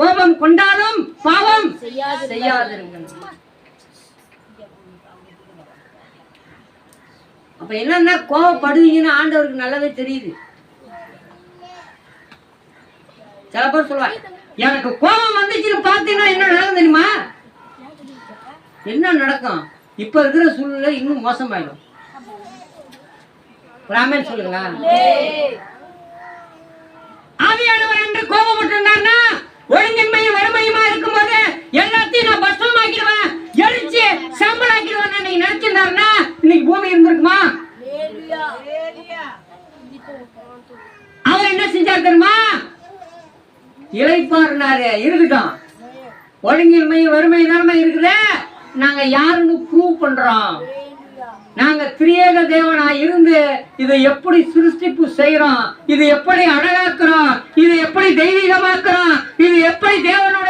கோபம் கொண்டாலும் பாவம் செய்யாதிருங்கள். அப்ப என்னன்னா கோவப்படுவீங்கன்னு ஆண்டவருக்கு நல்லாவே தெரியுது. சில பேர் சொல்லுவாங்க எனக்கு கோபம் வந்துச்சுன்னு பார்த்தீங்கன்னா என்ன நடக்கும் தெரியுமா? என்ன நடக்கும்? இப்ப இருக்கிற சூழ்நிலை இன்னும் மோசமாயிடும். ராமன் சொல்லுங்களா? இருந்திருக்குமா? அவர் என்ன செஞ்சார் தெரியுமா? இழைப்பாருனாரு இருக்கட்டும் ஒழுங்கின்மை வறுமை நிலைமை இருக்குதே. நாங்க யாருன்னு ப்ரூவ் பண்றோம். நாங்க திரியேக தேவனா இருந்து இதை எப்படி சிருஷ்டிப்பு செய்யறோம் இது எப்படி அழகாக்குறோம்? இது எப்படி தெய்வீகமாக்குறோம்? இது எப்படி தேவனோட